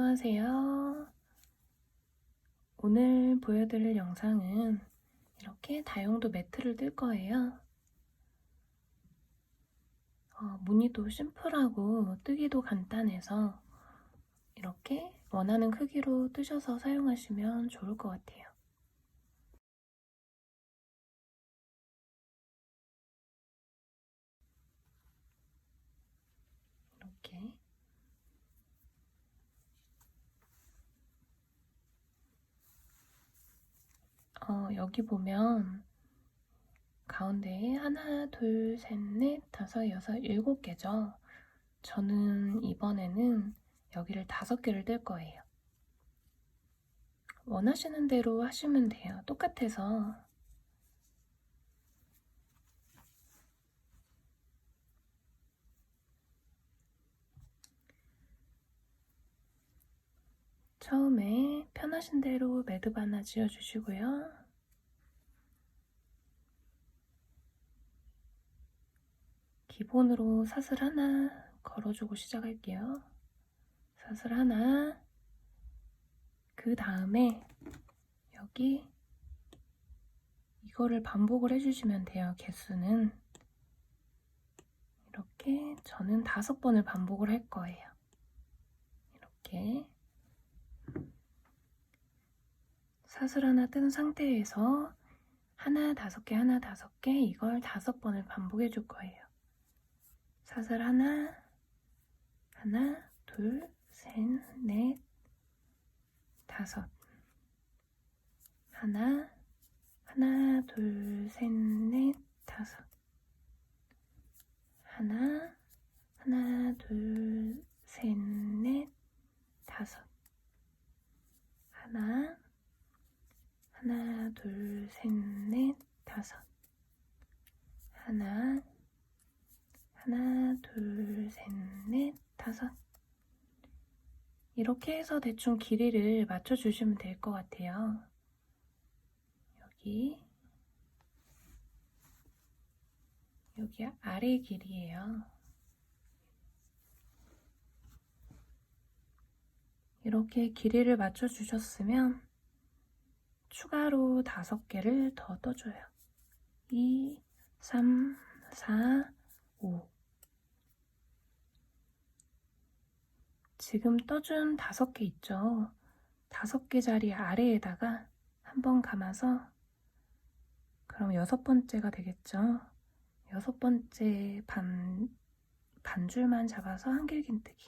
안녕하세요. 오늘 보여드릴 영상은 이렇게 다용도 매트를 뜰 거예요. 어, 무늬도 심플하고 뜨기도 간단해서 이렇게 원하는 크기로 뜨셔서 사용하시면 좋을 것 같아요. 이렇게 어, 여기 보면 가운데에 하나, 둘, 셋, 넷, 다섯, 여섯, 일곱 개죠. 저는 이번에는 여기를 다섯 개를 뜰 거예요. 원하시는 대로 하시면 돼요. 똑같아서. 처음에 편하신 대로 매듭 하나 지어주시고요. 기본으로 사슬 하나 걸어주고 시작할게요. 사슬 하나, 그 다음에 여기 이거를 반복을 해주시면 돼요. 개수는 이렇게 저는 다섯 번을 반복을 할 거예요. 이렇게 사슬 하나 뜬 상태에서 하나 다섯 개 하나 다섯 개 이걸 다섯 번을 반복해 줄 거예요. 사슬 하나 하나 둘 셋 넷 다섯. 하나 하나 둘 셋 넷 다섯. 하나 하나 둘 셋 넷 다섯. 하나 하나, 둘, 셋, 넷, 다섯. 하나, 하나, 둘, 셋, 넷, 다섯. 이렇게 해서 대충 길이를 맞춰주시면 될 것 같아요. 여기, 여기 아래 길이에요. 이렇게 길이를 맞춰주셨으면 추가로 다섯 개를 더 떠줘요. 2, 3, 4, 5. 지금 떠준 다섯 개 있죠? 다섯 개 자리 아래에다가 한번 감아서 그럼 여섯 번째가 되겠죠? 여섯 번째 반, 반줄만 잡아서 한길긴뜨기.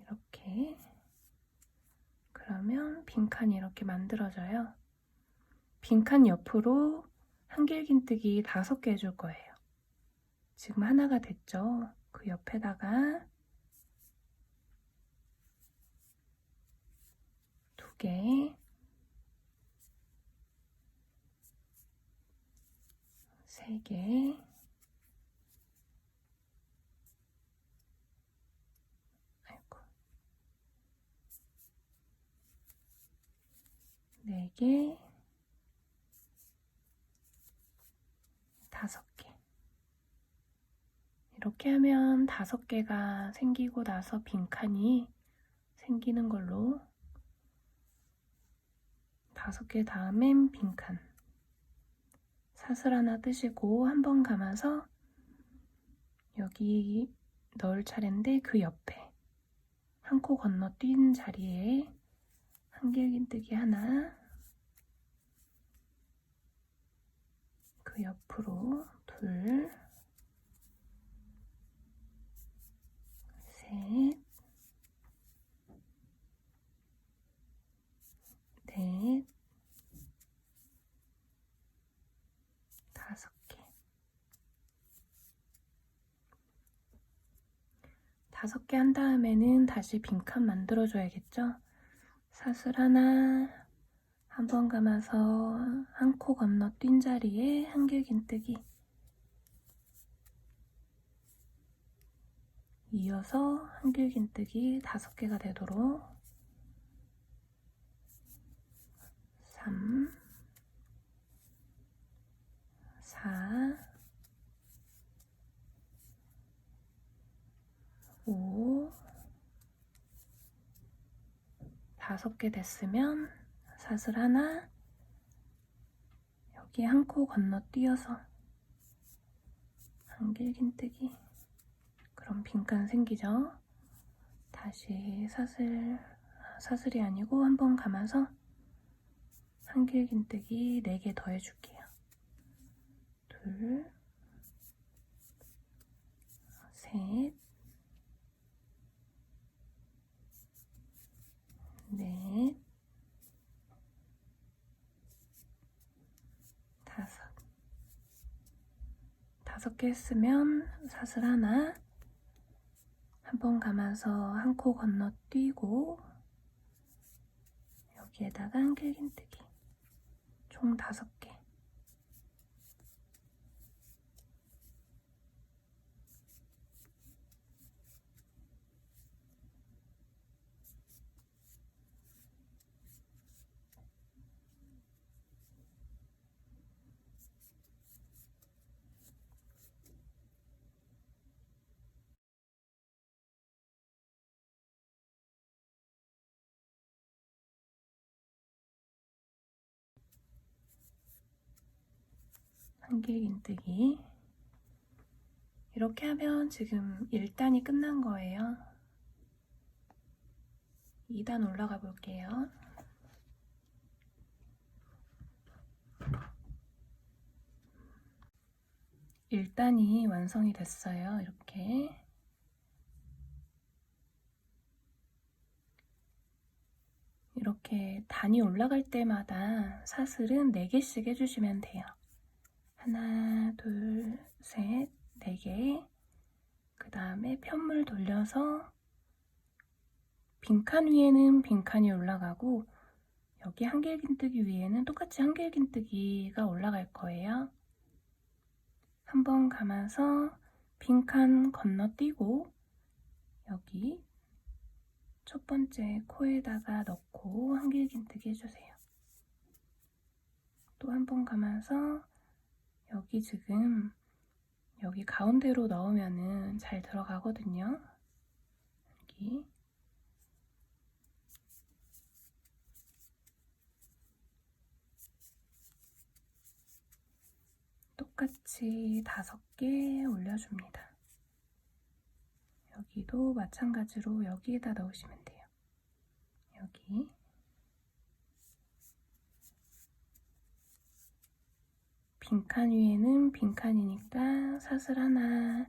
이렇게 그러면 빈칸이 이렇게 만들어져요. 빈칸 옆으로 한길긴뜨기 다섯 개 해줄 거예요. 지금 하나가 됐죠? 그 옆에다가 두 개, 세 개, 아이고. 네 개, 다섯 개. 이렇게 하면 다섯 개가 생기고 나서 빈칸이 생기는 걸로 다섯 개 다음엔 빈칸. 사슬 하나 뜨시고 한 번 감아서 여기 넣을 차례인데 그 옆에 한 코 건너뛴 자리에 한길긴뜨기 하나 그 옆으로 둘 셋, 넷, 다섯 개. 다섯 개 한 다음에는 다시 빈칸 만들어줘야겠죠? 사슬 하나, 한 번 감아서 한 코 건너 뛴 자리에 한길긴뜨기. 이어서 한길긴뜨기 5개가 되도록. 3 4 5 다섯 개 됐으면 사슬 하나 여기 한 코 건너뛰어서 한길긴뜨기. 그럼 빈칸 생기죠? 다시 사슬 사슬이 아니고 한 번 감아서 한길긴뜨기 4개 더 해줄게요. 둘, 셋, 넷, 다섯. 다섯 개 했으면 사슬 하나, 한 번 감아서 한 코 건너뛰고, 여기에다가 한길긴뜨기. 총 다섯 개. 한길긴뜨기 이렇게 하면 지금 1단이 끝난 거예요. 2단 올라가 볼게요. 일단이 완성이 됐어요. 이렇게. 이렇게 단이 올라갈 때마다 사슬은 4개씩 해주시면 돼요. 하나, 둘, 셋, 네 개. 그 다음에 편물 돌려서 빈칸 위에는 빈칸이 올라가고 여기 한길긴뜨기 위에는 똑같이 한길긴뜨기가 올라갈 거예요. 한번 감아서 빈칸 건너뛰고 여기 첫 번째 코에다가 넣고 한길긴뜨기 해주세요. 또 한 번 감아서 여기 지금 여기 가운데로 넣으면은 잘 들어가거든요. 여기 똑같이 다섯 개 올려줍니다. 여기도 마찬가지로 여기에다 넣으시면 돼요. 여기 빈칸 위에는 빈칸이니까 사슬 하나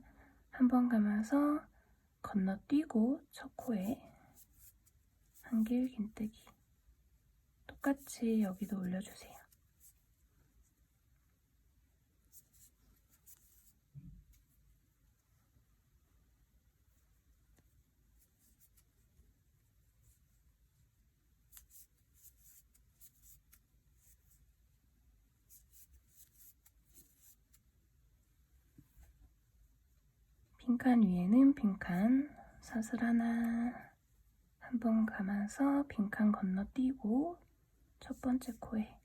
한 번 감아서 건너뛰고 첫 코에 한길 긴뜨기 똑같이 여기도 올려주세요. 빈칸 위에는 빈칸 사슬 하나 한 번 감아서 빈칸 건너뛰고 첫 번째 코에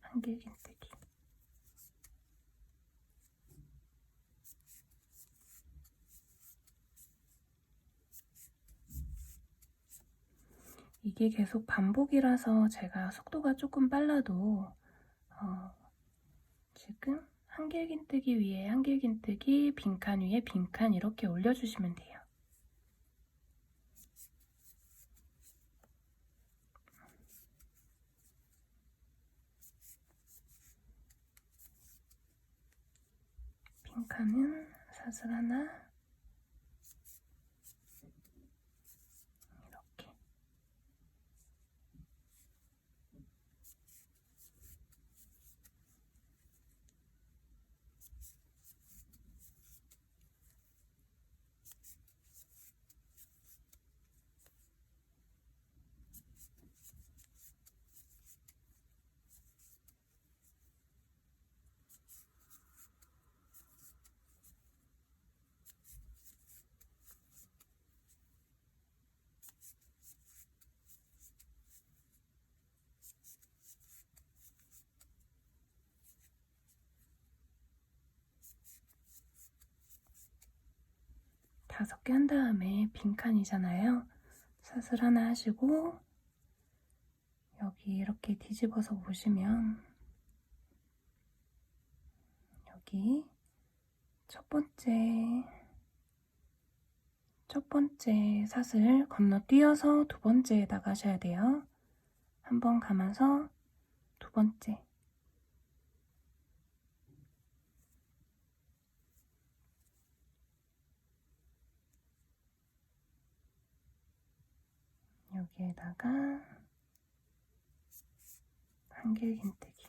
한길긴뜨기. 이게 계속 반복이라서 제가 속도가 조금 빨라도 어, 지금 한길긴뜨기 위에 한길긴뜨기, 빈칸 위에 빈칸 이렇게 올려주시면 돼요. 빈칸은 사슬 하나 다섯 개 한 다음에 빈칸이잖아요. 사슬 하나 하시고 여기 이렇게 뒤집어서 보시면 여기 첫 번째 첫 번째 사슬 건너뛰어서 두 번째에 나가셔야 돼요. 한번 감아서 두 번째 여기에다가 한길긴뜨기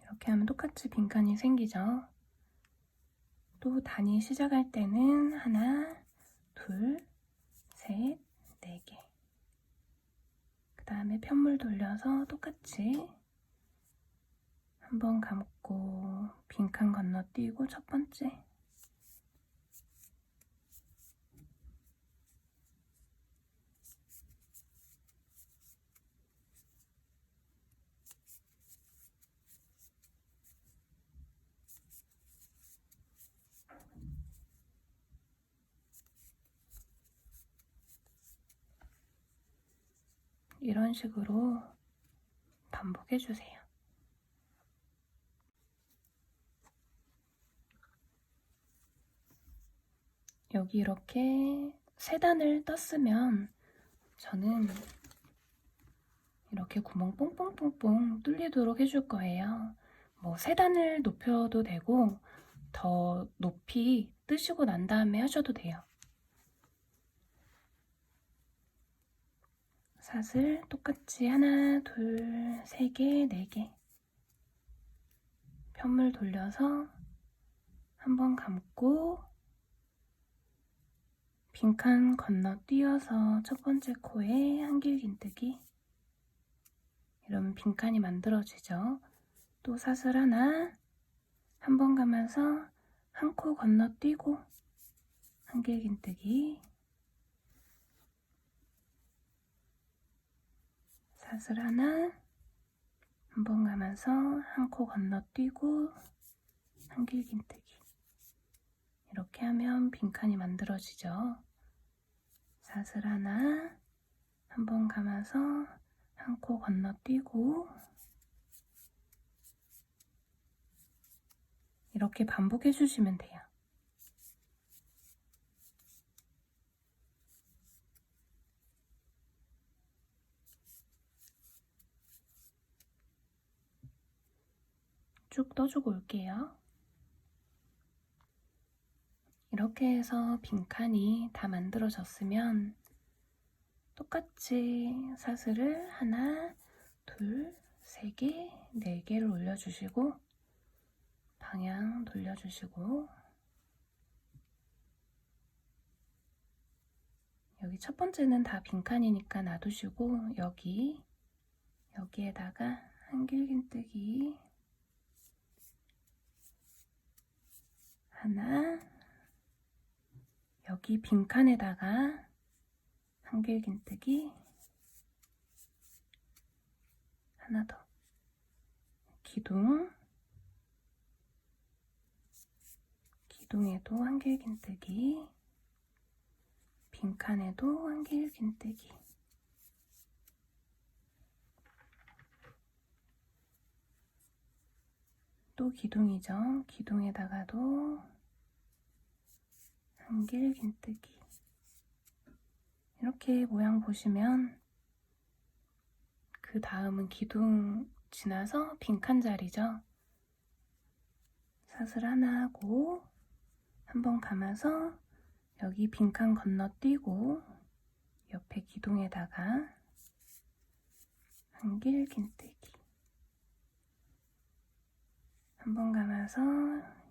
이렇게 하면 똑같이 빈칸이 생기죠. 또 단위 시작할 때는 하나, 둘, 셋, 네 개. 그 다음에 편물 돌려서 똑같이 한번 감고 빈칸 건너뛰고 첫 번째 이런 식으로 반복해 주세요. 여기 이렇게 세 단을 떴으면 저는 이렇게 구멍 뽕뽕뽕뽕 뚫리도록 해줄 거예요. 뭐 세 단을 높여도 되고 더 높이 뜨시고 난 다음에 하셔도 돼요. 사슬 똑같이 하나, 둘, 세 개, 네 개. 편물 돌려서 한번 감고 빈칸 건너뛰어서 첫 번째 코에 한길긴뜨기 이러면 빈칸이 만들어지죠. 또 사슬 하나 한번 감아서 한 코 건너뛰고 한길긴뜨기 사슬 하나 한번 감아서 한 코 건너뛰고 한길긴뜨기 이렇게 하면 빈칸이 만들어지죠. 사슬 하나 한번 감아서 한 코 건너뛰고 이렇게 반복해 주시면 돼요. 쭉 떠주고 올게요. 이렇게 해서 빈칸이 다 만들어졌으면 똑같이 사슬을 하나, 둘, 세 개, 네 개를 올려주시고 방향 돌려주시고 여기 첫 번째는 다 빈칸이니까 놔두시고 여기 여기에다가 한길긴뜨기 하나. 여기 빈칸에다가 한길긴뜨기 하나 더. 기둥. 기둥에도 한길긴뜨기. 빈칸에도 한길긴뜨기. 또 기둥이죠. 기둥에다가도 한길긴뜨기 이렇게 모양 보시면 그 다음은 기둥 지나서 빈칸 자리죠. 사슬 하나 하고 한번 감아서 여기 빈칸 건너뛰고 옆에 기둥에다가 한길긴뜨기 한번 감아서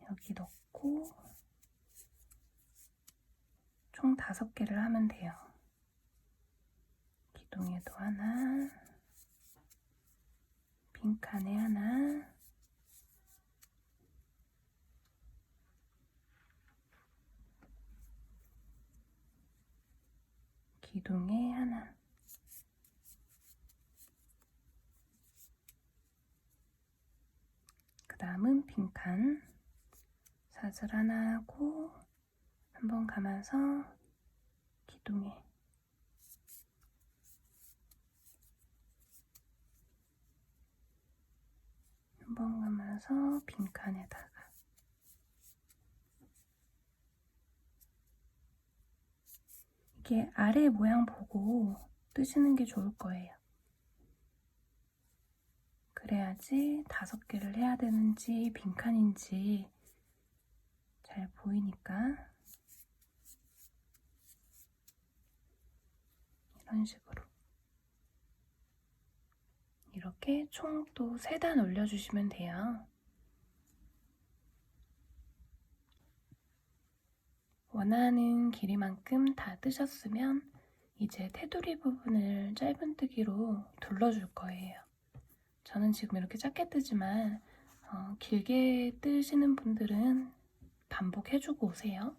여기 넣고 총 다섯 개를 하면 돼요. 기둥에도 하나, 빈칸에 하나, 기둥에 하나. 그 다음은 빈칸. 사슬 하나 하고 한번 가면서 기둥에. 한번 가면서 빈칸에다가. 이게 아래 모양 보고 뜨시는 게 좋을 거예요. 그래야지 다섯 개를 해야 되는지 빈칸인지 잘 보이니까. 이런 식으로 이렇게 총또세단 올려주시면 돼요. 원하는 길이만큼 다 뜨셨으면 이제 테두리 부분을 짧은뜨기로 둘러줄 거예요. 저는 지금 이렇게 짧게 뜨지만 어, 길게 뜨시는 분들은 반복해주고 오세요.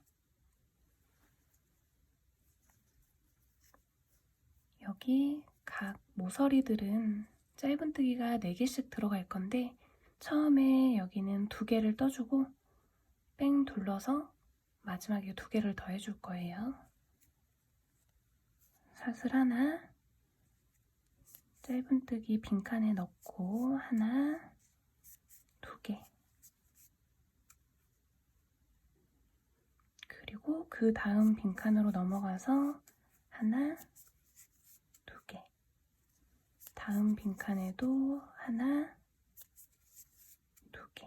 여기 각 모서리들은 짧은뜨기가 4개씩 들어갈 건데 처음에 여기는 2개를 떠주고 뺑 둘러서 마지막에 2개를 더 해줄 거예요. 사슬 하나 짧은뜨기 빈칸에 넣고 하나 두개 그리고 그 다음 빈칸으로 넘어가서 하나 다음 빈칸에도 하나 두 개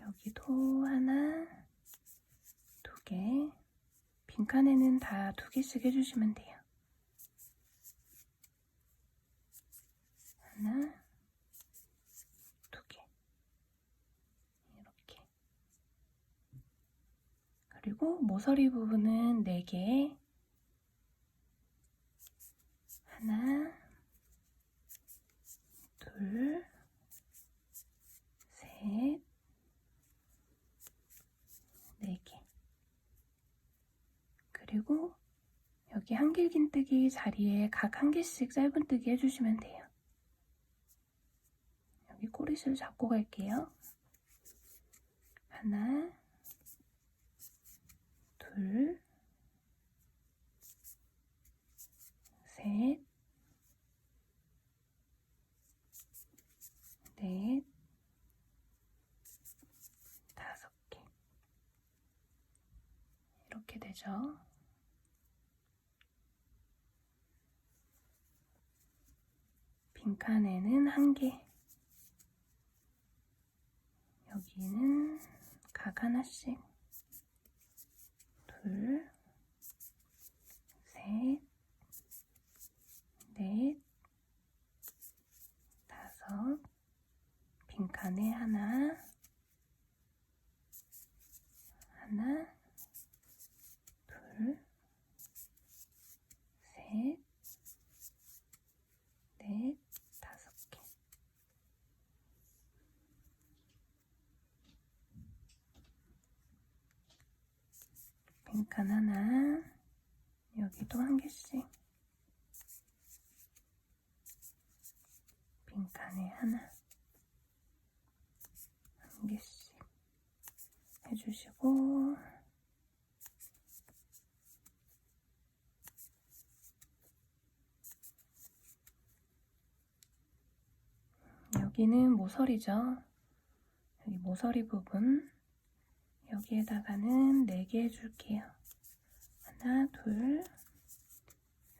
여기도 하나 두 개 빈칸에는 다 두 개씩 해주시면 돼요. 하나, 두 개. 이렇게. 그리고 모서리 부분은 네 개. 하나, 둘, 셋, 네 개. 그리고 여기 한길긴뜨기 자리에 각 한 개씩 짧은뜨기 해주시면 돼요. 여기 꼬리실 잡고 갈게요. 하나, 둘, 셋, 개. 이렇게 되죠. 빈칸에는 한 개, 여기는 각 하나씩 둘, 셋, 넷, 다섯, 빈칸에 하나, 하나, 둘, 셋, 넷, 다섯 개. 빈칸 하나, 여기도 한 개씩. 빈칸에 하나, 한 개씩 해주시고, 여기는 모서리죠. 여기 모서리 부분. 여기에다가는 4개 해줄게요. 하나, 둘,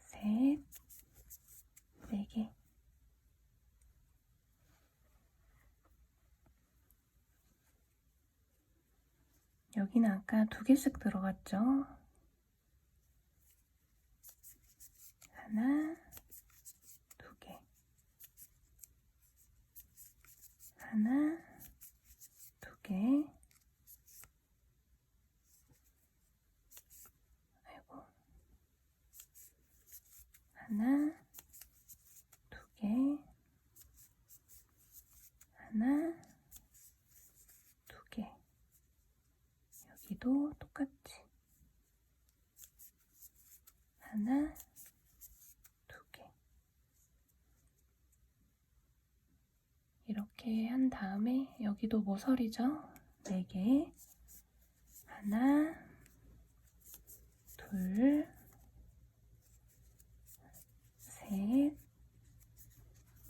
셋, 네 개. 여기는 아까 두 개씩 들어갔죠? 하나, 두 개. 하나, 두 개. 아이고. 하나, 두 개. 하나, 두 개. 여기도 똑같이. 하나, 두 개. 이렇게 한 다음에 여기도 모서리죠? 네 개. 하나, 둘, 셋,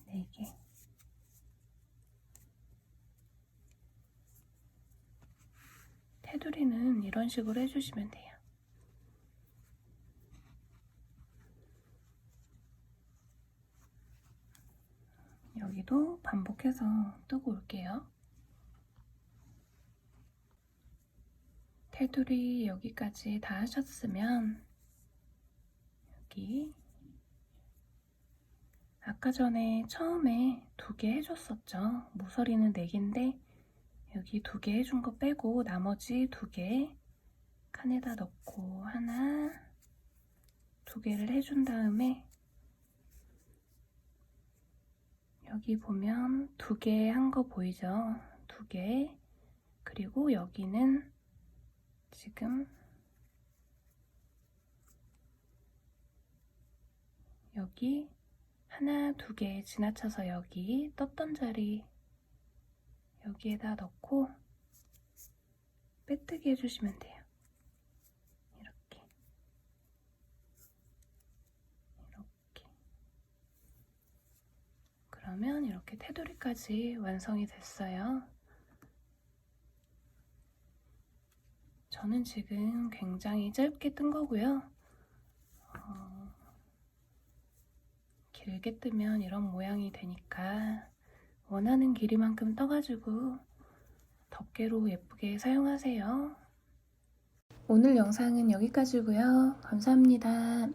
네 개. 이런 식으로 해주시면 돼요. 여기도 반복해서 뜨고 올게요. 테두리 여기까지 다 하셨으면 여기 아까 전에 처음에 두 개 해줬었죠. 모서리는 네 개인데 여기 두 개 해준 거 빼고 나머지 두 개 칸에다 넣고 하나 두 개를 해준 다음에 여기 보면 두 개 한 거 보이죠? 두 개. 그리고 여기는 지금 여기 하나, 두 개 지나쳐서 여기 떴던 자리 여기에다 넣고 빼뜨기 해주시면 돼요. 이렇게. 이렇게. 그러면 이렇게 테두리까지 완성이 됐어요. 저는 지금 굉장히 짧게 뜬 거고요. 어, 길게 뜨면 이런 모양이 되니까 원하는 길이만큼 떠가지고 덮개로 예쁘게 사용하세요. 오늘 영상은 여기까지고요. 감사합니다.